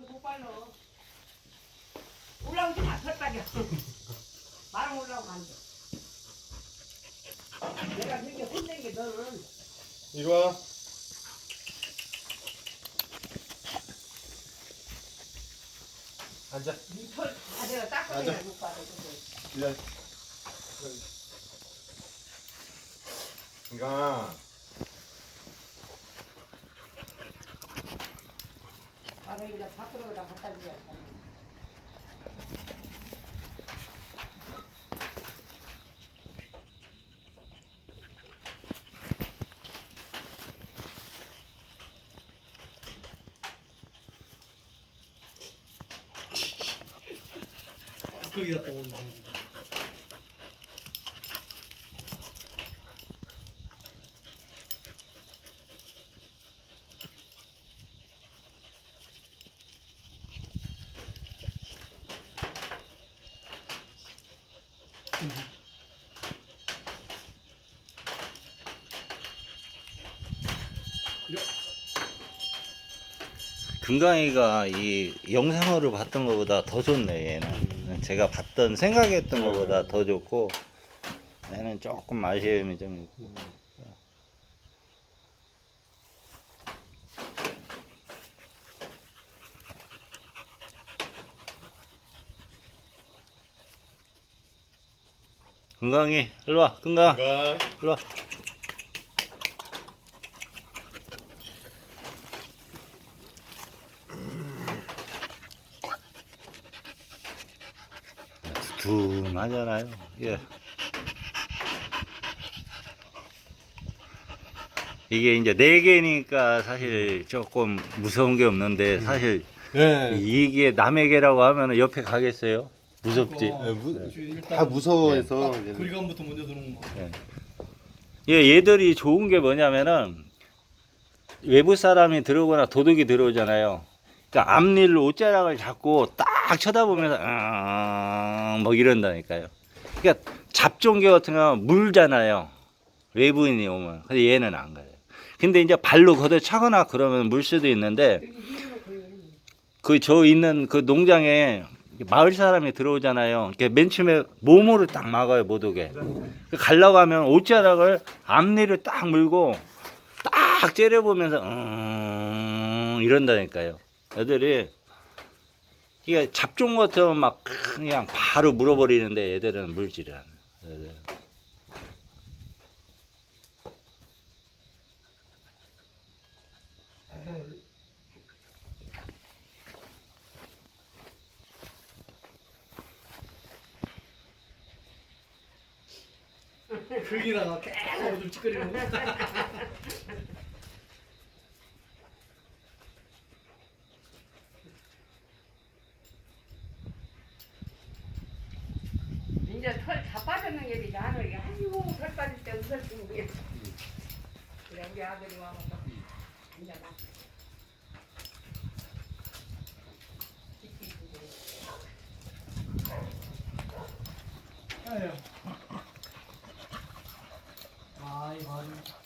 못 발라. 올라오지 마, 털 빠져. 말은 올라오면 안 돼. 내가 그렇게 혼낸 게 너는 이리 와. 앉아. 못 와. 그러니까 이제 밖으로 다 갖다 돼. 거기다 또 금강이가 이 영상으로 봤던 것보다 더 좋네 얘는. 제가 봤던 생각했던 것보다 더 좋고 얘는 조금 아쉬움이 좀 있고 금강이 일로 와 금강 그러니까 일로 와 두툼하잖아요. 예. 이게 이제 네 개니까 사실 조금 무서운 게 없는데 사실 네. 이게 남의 개라고 하면 옆에 가겠어요? 무섭지. 어, 네, 무- 일단 다 무서워해서 딱 이제는. 거리감부터 먼저 들어오는 거. 예, 얘들이 좋은 게 뭐냐면은 외부 사람이 들어오거나 도둑이 들어오잖아요. 그러니까 앞일로 옷자락을 잡고 딱 쳐다보면서 음, 뭐 이런다니까요. 그러니까 잡종개 같은 거 물잖아요. 외부인이 오면. 근데 얘는 안 가요. 근데 이제 발로 걷어 차거나 그러면 물 수도 있는데 그 저 있는 그 농장에 마을 사람이 들어오잖아요. 이렇게 맨 처음에 몸으로 딱 막아요, 못 오게. 그 가려고 하면 옷자락을 앞니를 딱 물고 딱 째려보면서 음 이런다니까요. 애들이 이게 잡종 같으면 막 그냥 바로 물어버리는데 얘들은 물질을 안. 거기다가 계속 좀 찌끄리는 거. 이제 털 다 빠졌는 게 이제 하늘이 아이고 털 빠질 때 웃을 줄 모르겠어. 그래 우리 아들이 와서 이제 막 아유. はい、